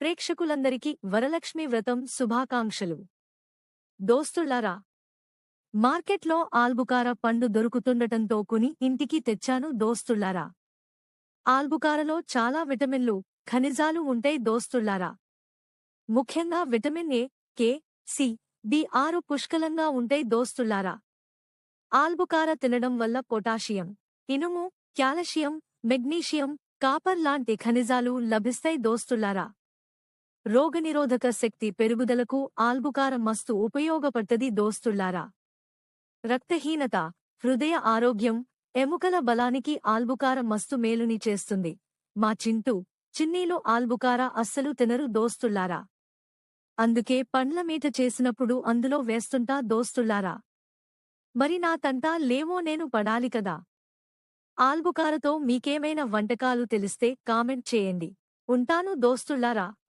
ప్రేక్షకులందరికీ వరలక్ష్మి వ్రతం శుభాకాంక్షలు. దోస్తుళ్ళారా మార్కెట్లో ఆల్బుకార పండు దొరుకుతుండటంతో కొని ఇంటికి తెచ్చాను దోస్తుళ్ళారా ఆల్బుకారలో చాలా విటమిన్లు ఖనిజాలు ఉంటాయి దోస్తుళ్ళారా ముఖ్యంగా vitamin A K C B ఆరు పుష్కలంగా ఉంటాయి దోస్తుళ్ళారా ఆల్బుకార తినడం వల్ల పొటాషియం ఇనుము క్యాల్షియం మెగ్నీషియం కాపర్ లాంటి ఖనిజాలు లభిస్తాయి దోస్తుళ్ళారా రోగనిరోధక శక్తి పెరుగుదలకు ఆల్బుకార మస్తు ఉపయోగపడ్డది దోస్తులారా రక్తహీనత హృదయ ఆరోగ్యం ఎముకల బలానికి ఆల్బుకార మస్తు మేలుని చేస్తుంది. మా చింటూ చిన్నీలు ఆల్బుకార అస్సలు తినరు దోస్తుల్లారా. అందుకే పండ్ల మీట చేసినప్పుడు అందులో వేస్తుంటా దోస్తులారా మరి నా తంటా లేవో నేను పడాలి కదా. ఆల్బుకారతో మీకేమైనా వంటకాలు తెలిస్తే కామెంట్ చేయండి. ఉంటాను దోస్తులారా